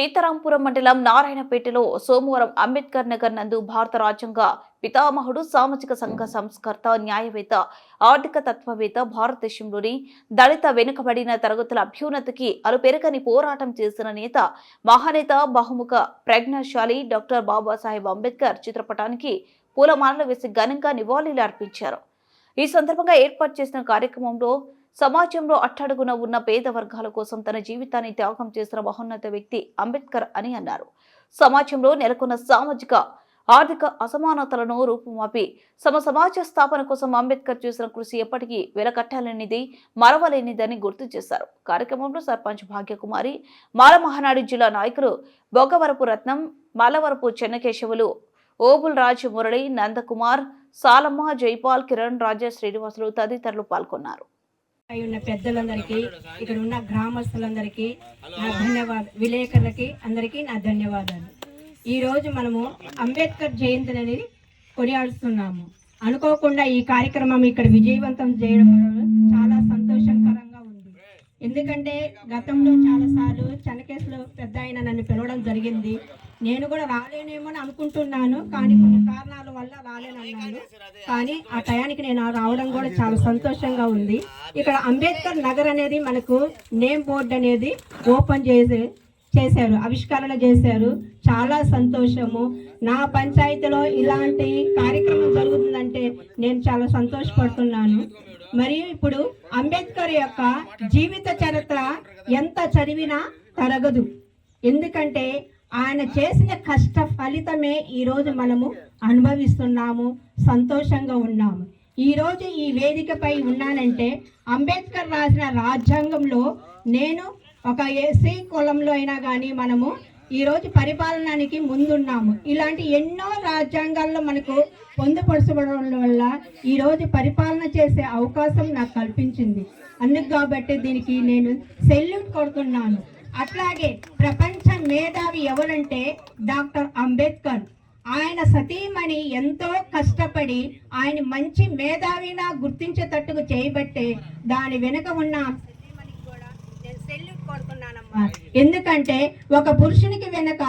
సీతారాంపురం మండలం నారాయణపేటలో సోమవారం అంబేద్కర్ నగర్ నందు భారత రాజ్యాంగ పితామహుడు సామాజిక సంఘ సంస్కర్త న్యాయవేత్త ఆర్థిక తత్వవేత్త భారతదేశంలోని దళిత వెనుకబడిన తరగతుల అభ్యున్నతికి అలుపెరగని పోరాటం చేసిన నేత మహానేత బహుముఖ ప్రజ్ఞాశాలి డాక్టర్ బాబాసాహెబ్ అంబేద్కర్ చిత్రపటానికి పూలమాలలు వేసి ఘనంగా నివాళులు అర్పించారు. ఈ సందర్భంగా ఏర్పాటు చేసిన కార్యక్రమంలో సమాజంలో అట్టడుగున ఉన్న పేద వర్గాల కోసం తన జీవితాన్ని త్యాగం చేసిన మహోన్నత వ్యక్తి అంబేద్కర్ అని అన్నారు. సమాజంలో నెలకొన్న సామాజిక ఆర్థిక అసమానతలను రూపుమాపి సమ సమాజ స్థాపన కోసం అంబేద్కర్ చేసిన కృషి ఎప్పటికీ వెలకట్టాలనేది మరవలేనిదని గుర్తు చేశారు. కార్యక్రమంలో సర్పంచ్ భాగ్యకుమారి మాల మహానాడు జిల్లా నాయకులు బొగ్గవరపు రత్నం మాలవరపు చెన్నకేశవులు ఓబుల్ రాజ్ మురళి నందకుమార్ సాలమ్మ జైపాల్ కిరణ్ రాజా శ్రీనివాసులు తదితరులు పాల్గొన్నారు. అయి ఉన్న పెద్దలందరికీ ఇక్కడ ఉన్న గ్రామస్తులందరికీ నా ధన్యవాద విలేకరులకి అందరికీ నా ధన్యవాదాలు. ఈ రోజు మనము అంబేద్కర్ జయంతిని అనేది కొనియాడుస్తున్నాము. అనుకోకుండా ఈ కార్యక్రమం ఇక్కడ విజయవంతం చేయడం చాలా సంతోషం ఎందుకంటే గతంలో చాలా సార్లు చెనకేసులో పెద్ద ఆయన నన్ను పిలవడం జరిగింది. నేను కూడా రాలేనేమో అని అనుకుంటున్నాను. కానీ కొన్ని కారణాల వల్ల రాలేనన్నాను. కానీ ఆ టయానికి నేను రావడం కూడా చాలా సంతోషంగా ఉంది. ఇక్కడ అంబేద్కర్ నగర్ అనేది మనకు నేమ్ బోర్డు అనేది ఓపెన్ చేసి చేశారు ఆవిష్కరణ చేశారు. చాలా సంతోషము. నా పంచాయతీలో ఇలాంటి కార్యక్రమం జరుగుతుందంటే నేను చాలా సంతోషపడుతున్నాను. మరియు ఇప్పుడు అంబేద్కర్ యొక్క జీవిత చరిత్ర ఎంత చదివినా తరగదు. ఎందుకంటే ఆయన చేసిన కష్ట ఫలితమే ఈరోజు మనము అనుభవిస్తున్నాము సంతోషంగా ఉన్నాము. ఈరోజు ఈ వేదికపై ఉన్నానంటే అంబేద్కర్ రాసిన రాజ్యాంగంలో నేను ఒక ఎస్సీ కులంలో అయినా కానీ మనము ఈరోజు పరిపాలనానికి ముందున్నాము. ఇలాంటి ఎన్నో రాజ్యాంగాల్లో మనకు పొందుపరచబడడం వల్ల ఈరోజు పరిపాలన చేసే అవకాశం నాకు కల్పించింది. అందుకు కాబట్టి దీనికి నేను సెల్యూట్ కొడుతున్నాను. అట్లాగే ప్రపంచ మేధావి ఎవరంటే డాక్టర్ అంబేద్కర్. ఆయన సతీమణి ఎంతో కష్టపడి ఆయన మంచి మేధావిలా గుర్తించేటట్టుగా చేయబట్టే దాని వెనుక ఉన్న ఆ సతీమణికి కూడా నేను సెల్యూట్ కొడుతున్నానమ్మా ఎందుకంటే ఒక పురుషునికి వెనుక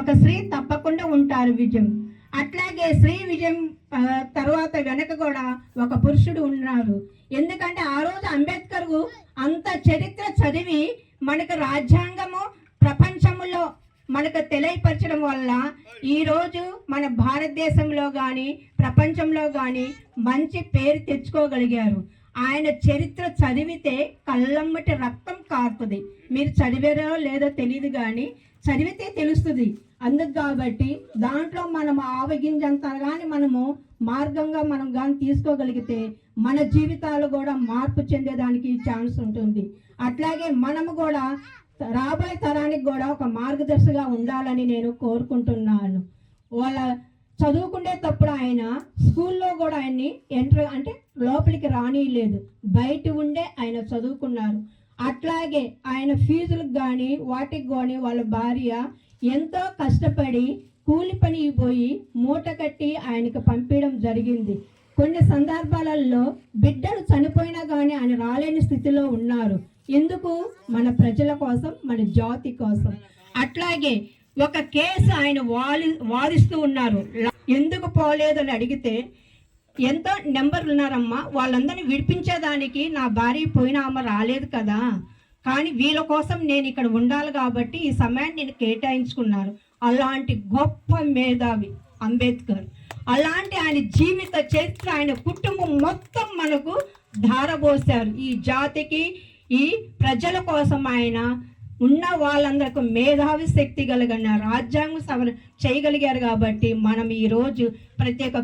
ఒక స్త్రీ తప్పకుండా ఉంటారు విజయం. అట్లాగే స్త్రీ విజయం తర్వాత వెనక కూడా ఒక పురుషుడు ఉన్నారు. ఎందుకంటే ఆ రోజు అంబేద్కర్ అంత చరిత్ర చదివి మనకు రాజ్యాంగము ప్రపంచంలో మనకు తెలియపరచడం వల్ల ఈరోజు మన భారతదేశంలో కానీ ప్రపంచంలో కానీ మంచి పేరు తెచ్చుకోగలిగారు. ఆయన చరిత్ర చదివితే కళ్ళమ్మటి రక్తం కారుతుంది. మీరు చదివారో లేదో తెలియదు కానీ చదివితే తెలుస్తుంది. అందుకు కాబట్టి దాంట్లో మనం ఆవగింజంత కానీ మనము మార్గంగా మనం కానీ తీసుకోగలిగితే మన జీవితాలు కూడా మార్పు చెందేదానికి ఛాన్స్ ఉంటుంది. అట్లాగే మనము కూడా రాబోయే తరానికి కూడా ఒక మార్గదర్శిగా ఉండాలని నేను కోరుకుంటున్నాను. వాళ్ళ చదువుకునేటప్పుడు ఆయన స్కూల్లో కూడా ఆయన్ని ఎంటర్ అంటే లోపలికి రానియలేదు. బయట ఉండే ఆయన చదువుకున్నారు. అట్లాగే ఆయన ఫీజులకు కానీ వాటికి కానీ వాళ్ళ భార్య ఎంతో కష్టపడి కూలి పని పోయి మూట కట్టి ఆయనకు పంపించడం జరిగింది. కొన్ని సందర్భాలలో బిడ్డలు చనిపోయినా కానీ ఆయన రాలేని స్థితిలో ఉన్నారు. ఎందుకు? మన ప్రజల కోసం మన జాతి కోసం. అట్లాగే ఒక కేసు ఆయన వాలి వాదిస్తూ ఉన్నారు. ఎందుకు పోలేదు అని అడిగితే ఎంతో నెంబర్లు ఉన్నారమ్మా వాళ్ళందరినీ విడిపించేదానికి నా భార్య పోయిన ఆమె రాలేదు కదా. కానీ వీళ్ళ కోసం నేను ఇక్కడ ఉండాలి కాబట్టి ఈ సమయాన్ని నేను కేటాయించుకున్నాను. అలాంటి గొప్ప మేధావి అంబేద్కర్. అలాంటి ఆయన జీవిత చరిత్ర ఆయన కుటుంబం మొత్తం మనకు ధారబోశారు. ఈ జాతికి ఈ ప్రజల కోసం ఆయన ఉన్న వాళ్ళందరికీ మేధావి శక్తి కలిగిన రాజ్యాంగ సవరణ చేయగలిగారు కాబట్టి మనం ఈరోజు ప్రతి ఒక్క